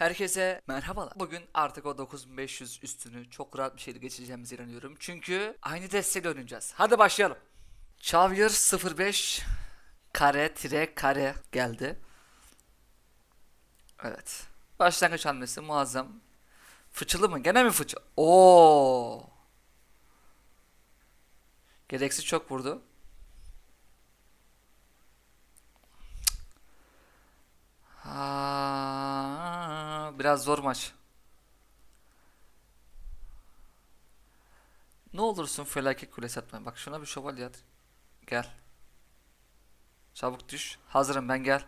Herkese merhabalar. Bugün artık o 9500 üstünü çok rahat bir şekilde geçeceğimize inanıyorum. Çünkü aynı desteğe döneceğiz. Hadi başlayalım. Xavier 05 kare tire kare geldi. Evet. Başlangıç hamlesi muazzam. Fıçılı mı? Gene mi fıçı? Oo. Gereksiz çok vurdu. Ha, biraz zor maç. Ne olursun felaket kulesi atma. Bak şuna bir şövalye at. Gel. Çabuk düş. Hazırım ben gel.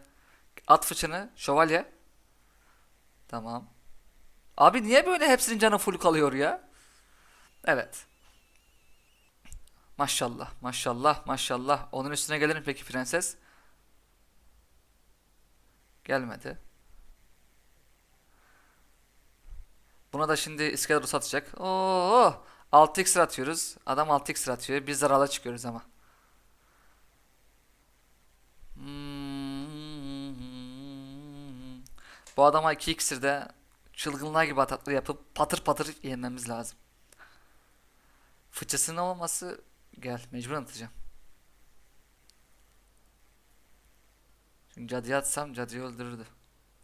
At fıçını. Şövalye. Tamam. Abi niye böyle hepsinin canı full kalıyor ya? Evet. Maşallah, maşallah, maşallah. Onun üstüne gelir peki prenses? Gelmedi. Buna da şimdi İskeletor atacak. Oo! 6x atıyoruz. Adam 6x atıyor. Biz zarara çıkıyoruz ama. Bu adama 2 iksirde çılgınlar gibi atakları yapıp patır patır yenmemiz lazım. Fıçısının olmaması gel mecbur atacağım. Çünkü cadıya atsam cadıyı öldürürdü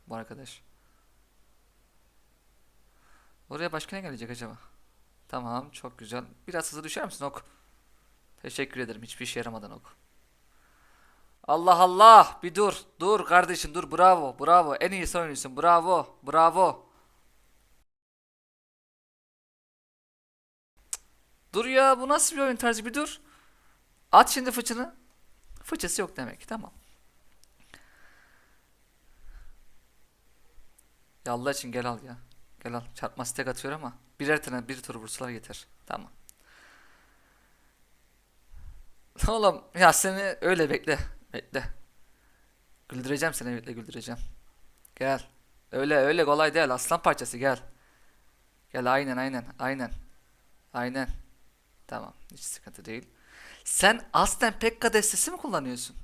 bu arkadaş. Oraya başka ne gelecek acaba? Tamam çok güzel. Biraz hızlı düşer misin ok? Teşekkür ederim hiçbir işe yaramadan ok. Allah Allah bir dur dur kardeşim dur bravo bravo en iyi sen oynuyorsun bravo bravo. Dur ya bu nasıl bir oyun tarzı bir dur. At şimdi fıçını. Fıçısı yok demek tamam. Ya Allah için gel al ya. Gel al. Çarpması tek atıyor ama birer tane bir tur vursalar yeter. Tamam. Oğlum ya seni öyle bekle. Bekle. Güldüreceğim seni bekle güldüreceğim. Gel. Öyle öyle kolay değil aslan parçası gel. Gel aynen aynen aynen. Aynen. Tamam hiç sıkıntı değil. Sen aslen Pekka destesi mi kullanıyorsun?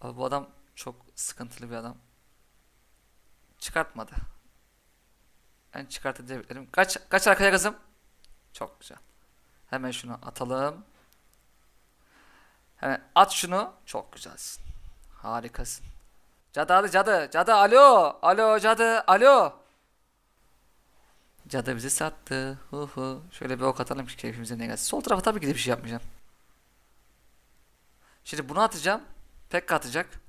Abi bu adam çok sıkıntılı bir adam. Çıkartmadı. Ben çıkartabilirim. Kaç kaç arkaya kızım? Çok güzel. Hemen şunu atalım. Hemen at şunu. Çok güzelsin. Harikasın. Cadı hadi cadı. Cadı alo. Alo cadı. Alo. Cadı bizi sattı. Hu hu. Şöyle bir ok atalım ki keyfimize ne gelsin. Sol tarafa tabii ki de bir şey yapmayacağım. Şimdi bunu atacağım. Pekka atacak.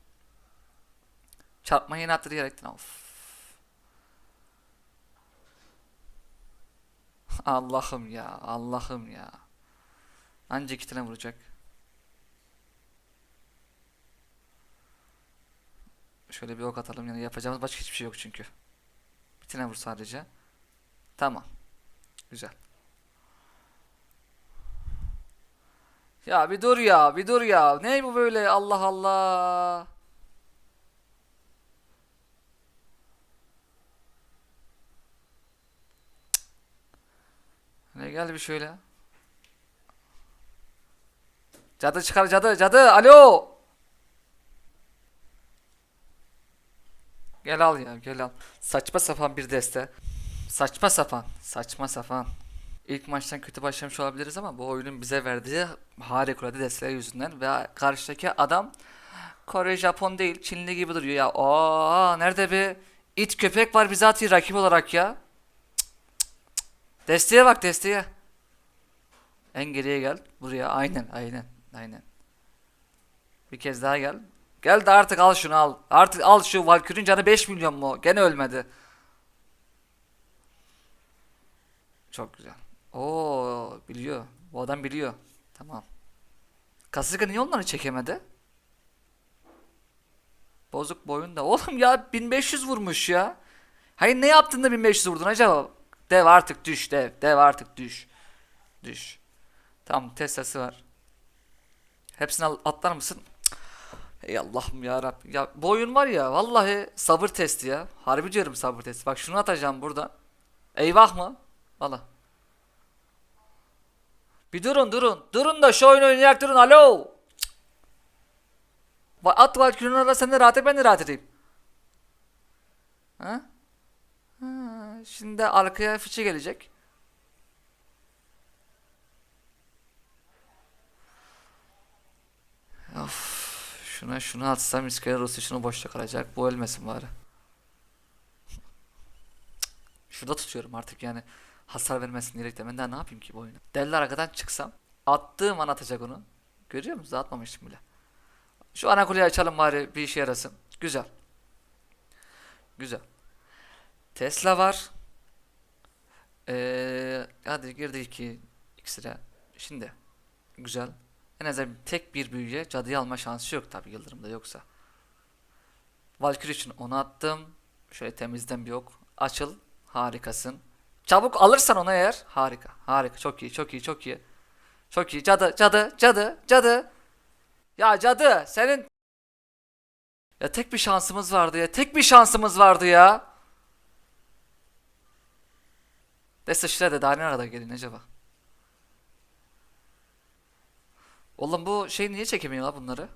Çarpmayı yine attı diyerekten. Of. Allah'ım ya. Allah'ım ya. Anca iki tane vuracak. Şöyle bir ok atalım yani yapacağımız başka hiçbir şey yok çünkü. Bir tane vur sadece. Tamam. Güzel. Ya bir dur ya, bir dur ya. Ne bu böyle? Allah Allah. Ne gel bir şöyle. Cadı çıkar cadı cadı alo. Gel al ya gel al. Saçma sapan bir deste. Saçma sapan. Saçma sapan. İlk maçtan kötü başlamış olabiliriz ama bu oyunun bize verdiği harikulade desteler yüzünden ve karşıdaki adam Kore Japon değil Çinli gibi duruyor ya. Aa nerede bir it köpek var bize atıyor rakip olarak ya. Desteğe bak desteğe. En geriye gel. Buraya aynen aynen aynen. Bir kez daha gel. Gel de artık al şunu al. Artık al şu Valkyrie'nin canı 5 milyon mu? Gene ölmedi. Çok güzel. Oo biliyor. Bu adam biliyor. Tamam. Kasırga niye onları çekemedi? Bozuk boyunda. Oğlum ya 1500 vurmuş ya. Hayır ne yaptın da 1500 vurdun acaba? Dev artık düş dev. Dev artık düş. Düş. Tamam Tesla'sı var. Hepsini atlar mısın? Ey Allah'ım ya Rabbim. Ya bu oyun var ya vallahi sabır testi ya. Harbi diyorum sabır testi. Bak şunu atacağım burada. Eyvah mı? Valla. Bir durun durun. Durun da şu oyunu oynayarak durun. Alo. Cık. At Valkyrie'nin arasında rahat et ben de rahat edeyim. Ha, şimdi arkaya fıçı gelecek. Of, şuna şunu atsam İskeleros şunu boşta kalacak. Bu ölmesin bari. Şurada tutuyorum artık yani. Hasar vermesin diyerekten. Ben daha ne yapayım ki bu oyunu? Deli arkadan çıksam. Attığım an atacak onu. Görüyor musunuz? Atmamıştım bile. Şu ana kuleyi açalım bari bir işe yarasın. Güzel. Güzel. Tesla var. Ee, hadi girdik ki iksire. Şimdi. Güzel. En azından tek bir büyüye cadıyı alma şansı yok tabi Yıldırım'da yoksa. Valkyrie için onu attım. Şöyle temizden bir yok. Açıl. Harikasın. Çabuk alırsan onu eğer. Harika. Harika. Çok iyi. Çok iyi. Çok iyi. Çok iyi. Cadı. Cadı. Cadı. Cadı. Ya cadı. Senin... Ya tek bir şansımız vardı ya. Tek bir şansımız vardı ya. Deste şire de daha ne arada gelin acaba? Oğlum bu şey niye çekemiyor la bunları?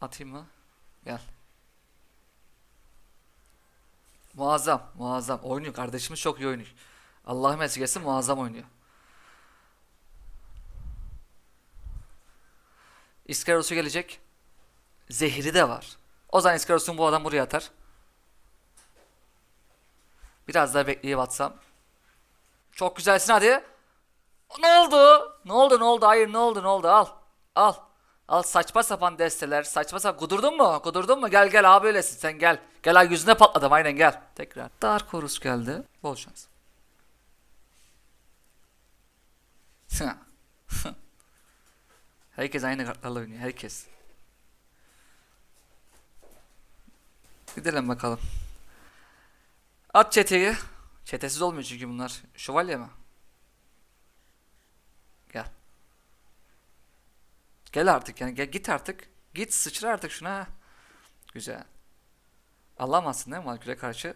Atayım mı? Gel. Muazzam, muazzam. Oynuyor kardeşimiz çok iyi oynuyor. Allah'ım esirgesin muazzam oynuyor. İskaros'u gelecek. Zehri de var. O zaman İskaros'un bu adam buraya atar. Biraz daha bekleyip atsam. Çok güzelsin hadi. Ne oldu? Ne oldu ne oldu? Hayır ne oldu ne oldu? Al. Al. Al saçma sapan desteler. Saçma sapan. Kudurdun mu? Kudurdun mu? Gel gel abi öylesin sen gel. Gel ay yüzüne patladım aynen gel. Tekrar. Dark Horus geldi. Bol şans. Herkes aynı kartlarla oynuyor. Herkes. Gidelim bakalım. At çeteyi. Çetesiz olmuyor çünkü bunlar. Şövalye mi? Gel. Gel artık yani gel git artık. Git sıçra artık şuna. Güzel. Alamazsın değil mi Valkyrie'ye karşı?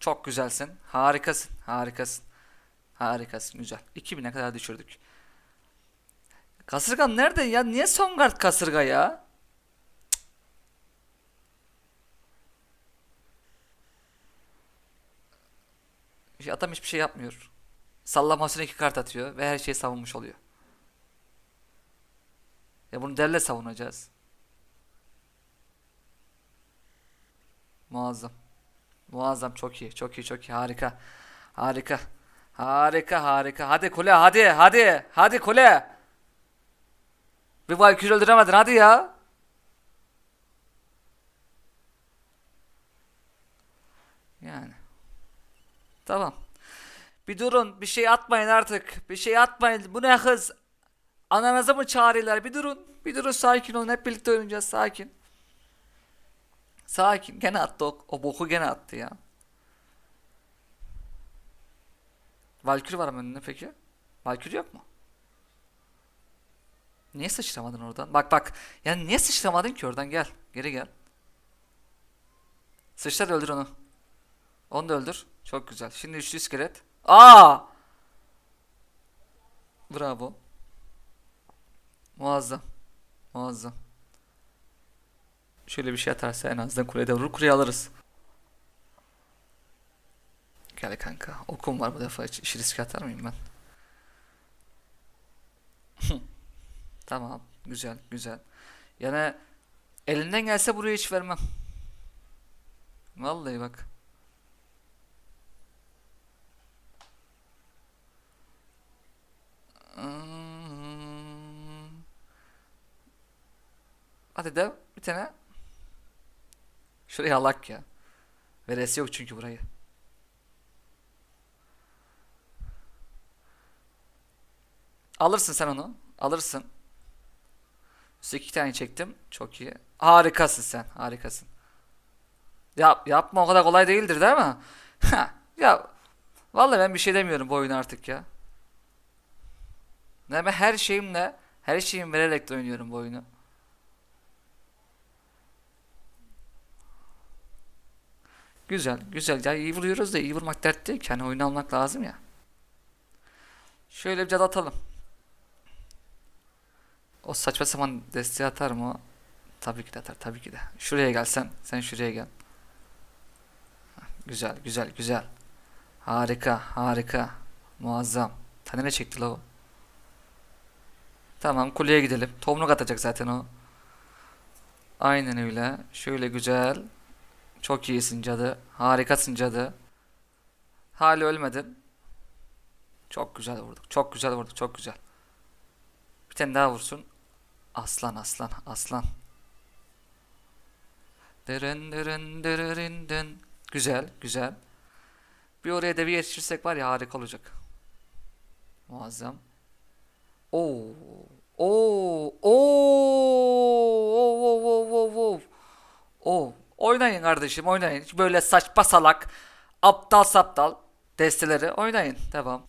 Çok güzelsin. Harikasın. Harikasın. Harikasın. Güzel. 2000'e kadar düşürdük. Kasırga nerede ya? Niye son guard kasırga ya? Adam hiçbir şey yapmıyor. Sallamasına iki kart atıyor ve her şeyi savunmuş oluyor. Ya bunu derle savunacağız. Muazzam. Muazzam çok iyi. Çok iyi çok iyi. Harika. Harika. Harika harika. Hadi kule hadi hadi. Hadi kule. Bir Valkyrie öldüremedin hadi ya. Yani. Tamam. Bir durun. Bir şey atmayın artık. Bir şey atmayın. Bu ne hız? Ananızı mı çağırıyorlar? Bir durun. Bir durun sakin olun. Hep birlikte oynayacağız. Sakin. Sakin. Gene attı o, o boku gene attı ya. Valkyrie var mı önünde peki? Valkyrie yok mu? Niye sıçramadın oradan? Bak bak. Yani niye sıçramadın ki oradan? Gel. Geri gel. Sıçrar öldür onu. Onu da öldür. Çok güzel. Şimdi üçlü iskelet. Aa! Bravo. Muazzam. Muazzam. Şöyle bir şey atarsa en azından kulede vurur. Kuleyi alırız. Gel kanka. Okum var bu defa. Hiç işi riske atar mıyım ben? Tamam. Güzel. Güzel. Yani elinden gelse buraya hiç vermem. Vallahi bak. Hadi de bir tane. Şuraya alak ya. Veresi yok çünkü burayı. Alırsın sen onu. Alırsın. Üstü iki tane çektim. Çok iyi. Harikasın sen. Harikasın. Yap, yapma o kadar kolay değildir değil mi? ya vallahi ben bir şey demiyorum bu oyunu artık ya. Ne ben her şeyimle, her şeyimi vererek de oynuyorum bu oyunu. Güzel, güzel. Ya iyi vuruyoruz da iyi vurmak dert değil ki. Hani oyunu almak lazım ya. Şöyle bir cadı atalım. O saçma sapan desteği atar mı? Tabii ki de atar tabii ki de. Şuraya gelsen. Sen şuraya gel. Güzel güzel güzel. Harika harika. Muazzam. Tane ne çekti la? Tamam kuleye gidelim. Tomruk atacak zaten o. Aynen öyle. Şöyle güzel. Çok iyisin cadı. Harikasın cadı. Hali ölmedin. Çok güzel vurduk. Çok güzel vurduk. Çok güzel. Bir tane daha vursun. Aslan aslan aslan. Dırın dırın dırırın dın. Güzel güzel. Bir oraya devi yetişirsek var ya harika olacak. Muazzam. Oo. Oo. Oo. Oo. Oo. Oo. Oo. Oynayın kardeşim oynayın. Hiç böyle saçma salak, aptal saptal desteleri oynayın. Devam.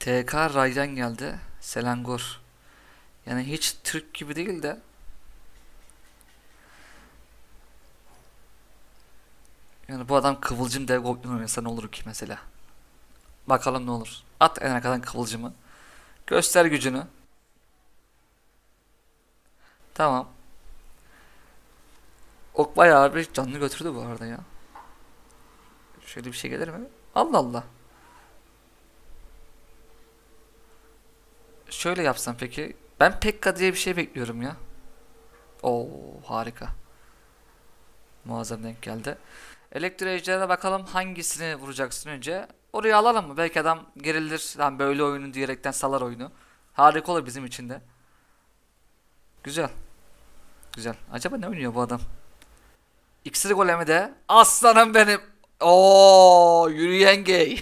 TK Ray'dan geldi. Selangor. Yani hiç Türk gibi değil de Yani bu adam kıvılcım dev goblin oynasa ne olur ki mesela? Bakalım ne olur. At en arkadan kıvılcımı. Göster gücünü. Tamam. Ok bayağı bir canlı götürdü bu arada ya. Şöyle bir şey gelir mi? Allah Allah. Şöyle yapsam peki. Ben Pekka diye bir şey bekliyorum ya. Oo harika. Muazzam denk geldi. Elektro ejderha bakalım hangisini vuracaksın önce. Oraya alalım mı? Belki adam gerilir. Lan böyle oyunu diyerekten salar oyunu. Harika olur bizim için de. Güzel. Güzel. Acaba ne oynuyor bu adam? İksir golemi de. Aslanım benim. Oo yürüyen gay.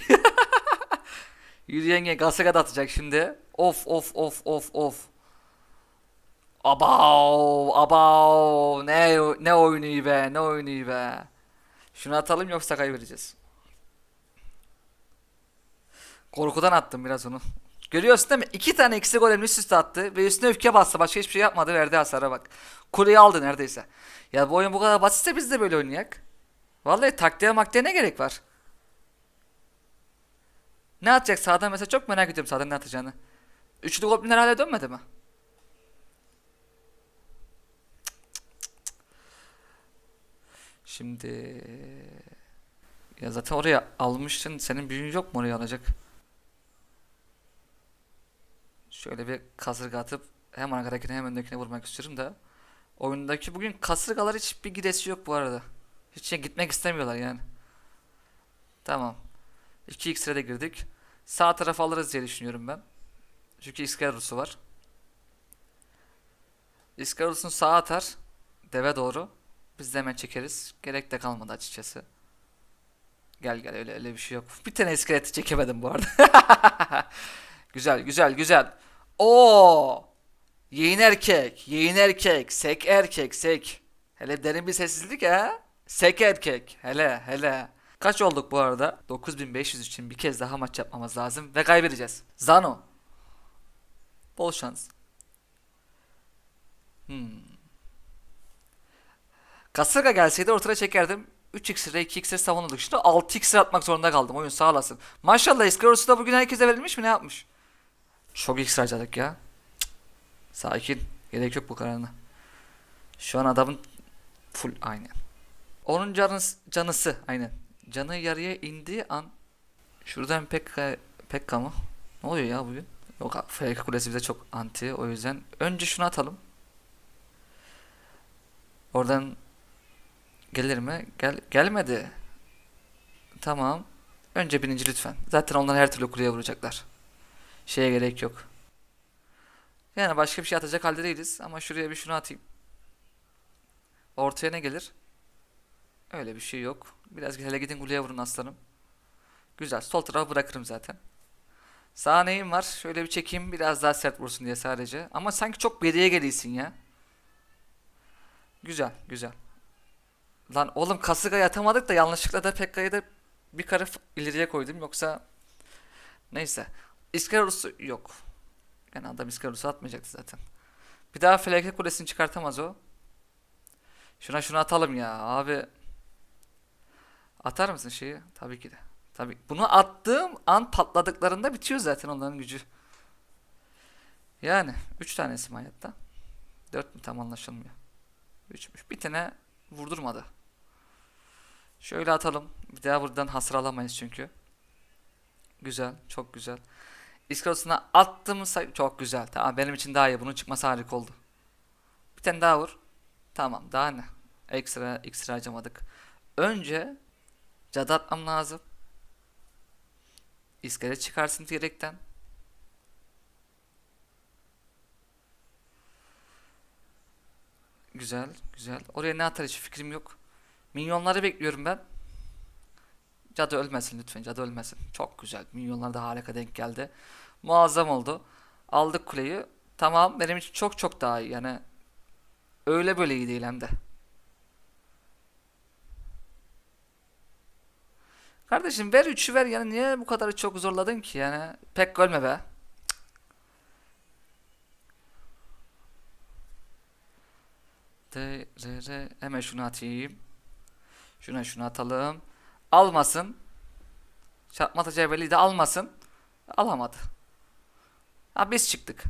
yürüyen gay. Gasaga da atacak şimdi. Of of of of of. Abav abav ne ne oyunu be ne oyunu be. Şunu atalım yoksa kaybedeceğiz. Korkudan attım biraz onu. Görüyorsun değil mi? İki tane ikisi golem üst üste attı ve üstüne öfke bastı. Başka hiçbir şey yapmadı. Verdi hasara bak. Kuleyi aldı neredeyse. Ya bu oyun bu kadar basitse biz de böyle oynayak. Vallahi taktiğe maktiğe ne gerek var? Ne atacak sağdan mesela çok merak ediyorum sağdan ne atacağını. Üçlü goblinler hala dönmedi mi? Şimdi ya zaten oraya almıştın. Senin büyüğün yok mu oraya alacak? Şöyle bir kasırga atıp hem arkadakine hem öndekine vurmak istiyorum da oyundaki bugün kasırgalar hiçbir gidesi yok bu arada. Hiç şey gitmek istemiyorlar yani. Tamam. 2x'e de girdik. Sağ tarafa alırız diye düşünüyorum ben. Çünkü Iskarus'u var. Iskarus'un sağa atar. Deve doğru. Biz de hemen çekeriz. Gerek de kalmadı açıkçası. Gel gel öyle öyle bir şey yok. Bir tane iskeleti çekemedim bu arada. güzel güzel güzel. Oo! Yeğen erkek, yeğen erkek, sek erkek, sek. Hele derin bir sessizlik ha. Sek erkek. Hele hele. Kaç olduk bu arada? 9500 için bir kez daha maç yapmamız lazım ve kaybedeceğiz. Zano. Bol şans. Hmm. Kasırga gelseydi ortada çekerdim. 3x lira 2x savunurduk. Şimdi 6x lira atmak zorunda kaldım. Oyun sağ olasın. Maşallah Escarosu da bugün herkese verilmiş mi ne yapmış? Çok x harcadık ya. Sakin. Gerek yok bu kararına. Şu an adamın full aynen. Onun canıs, canısı aynen. Canı yarıya indiği an şuradan Pekka Pekka mı? Ne oluyor ya bugün? Yok FK kulesi bize çok anti o yüzden önce şunu atalım. Oradan gelir mi? Gel gelmedi. Tamam. Önce bininci lütfen. Zaten onlar her türlü kuleye vuracaklar. Şeye gerek yok. Yani başka bir şey atacak halde değiliz ama şuraya bir şunu atayım. Ortaya ne gelir? Öyle bir şey yok. Biraz hele gidin kuleye vurun aslanım. Güzel. Sol tarafı bırakırım zaten. Sağ neyim var? Şöyle bir çekeyim. Biraz daha sert vursun diye sadece. Ama sanki çok beriye geliyorsun ya. Güzel. Güzel. Lan oğlum kasırgayı atamadık da yanlışlıkla da Pekka'yı da bir kare f- ileriye koydum. Yoksa neyse. İskarus'u yok. Yani adam İskarus'u atmayacaktı zaten. Bir daha felaket kulesini çıkartamaz o. Şuna şunu atalım ya abi. Atar mısın şeyi? Tabii ki de. Tabii. Bunu attığım an patladıklarında bitiyor zaten onların gücü. Yani 3 tanesi mi hayatta? 4 mü tam anlaşılmıyor. 3'müş. Bir tane vurdurmadı. Şöyle atalım. Bir daha buradan hasar alamayız çünkü. Güzel. Çok güzel. Attığımız say- çok güzel. Tamam benim için daha iyi. Bunun çıkması harika oldu. Bir tane daha vur. Tamam daha ne? Ekstra ekstra harcamadık. Önce cadı atmam lazım. İskelet çıkarsın diyerekten. Güzel, güzel. Oraya ne atar hiç fikrim yok. Minyonları bekliyorum ben. Cadı ölmesin lütfen, cadı ölmesin. Çok güzel. Minyonlar da harika denk geldi. Muazzam oldu. Aldık kuleyi. Tamam, benim için çok çok daha iyi. Yani öyle böyle iyi değil hem de. Kardeşim ver 3'ü ver yani niye bu kadar çok zorladın ki yani pek ölme be. De, re, re. Hemen şunu atayım. Şuna şunu atalım. Almasın. Çarpma tecrübeliği de almasın. Alamadı. Ha biz çıktık.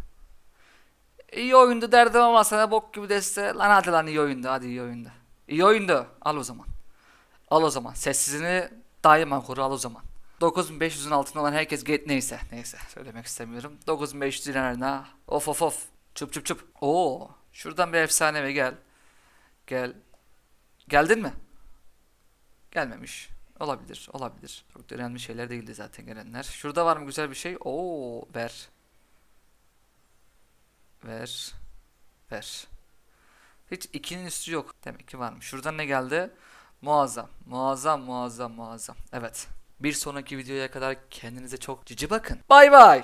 İyi oyundu derdim ama sana bok gibi deste. Lan hadi lan iyi oyundu hadi iyi oyundu. İyi oyundu. Al o zaman. Al o zaman. Sessizini daima koru al o zaman. 9500'ün altında olan herkes get neyse. Neyse söylemek istemiyorum. 9500 ilerine of of of. Çıp çıp çıp. Oo. Şuradan bir efsane ve gel. Gel. Geldin mi? Gelmemiş. Olabilir. Olabilir. Çok da önemli şeyler değildi zaten gelenler. Şurada var mı güzel bir şey? Oo ver. Ver. Ver. Hiç ikinin üstü yok. Demek ki varmış. Şuradan ne geldi? Muazzam. Muazzam muazzam muazzam. Evet. Bir sonraki videoya kadar kendinize çok cici bakın. Bay bay.